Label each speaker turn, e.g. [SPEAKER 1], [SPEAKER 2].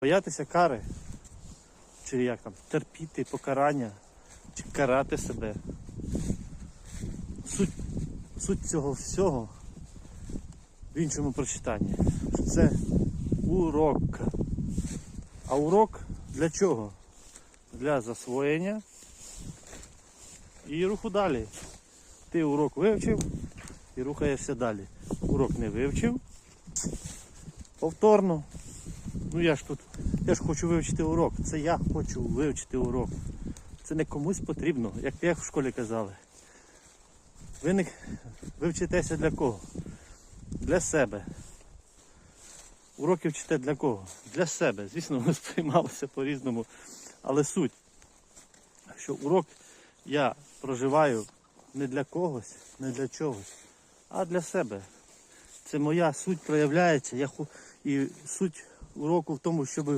[SPEAKER 1] Боятися кари, чи як там, терпіти покарання, чи карати себе. Суть, суть цього всього в іншому прочитанні. Це урок. А урок для чого? Для засвоєння і руху далі. Ти урок вивчив і рухаєшся далі. Урок не вивчив. Повторно. Ну я ж тут, я ж хочу вивчити урок. Це я хочу вивчити урок. Це не комусь потрібно, як як в школі казали. Ви не ви для кого? Для себе. Уроки вчите для кого? Для себе. Звісно, вони сприймалися по-різному. Але суть, що урок я проживаю не для когось, не для чогось, а для себе. Це моя суть проявляється. Я. І суть уроку в тому, щоб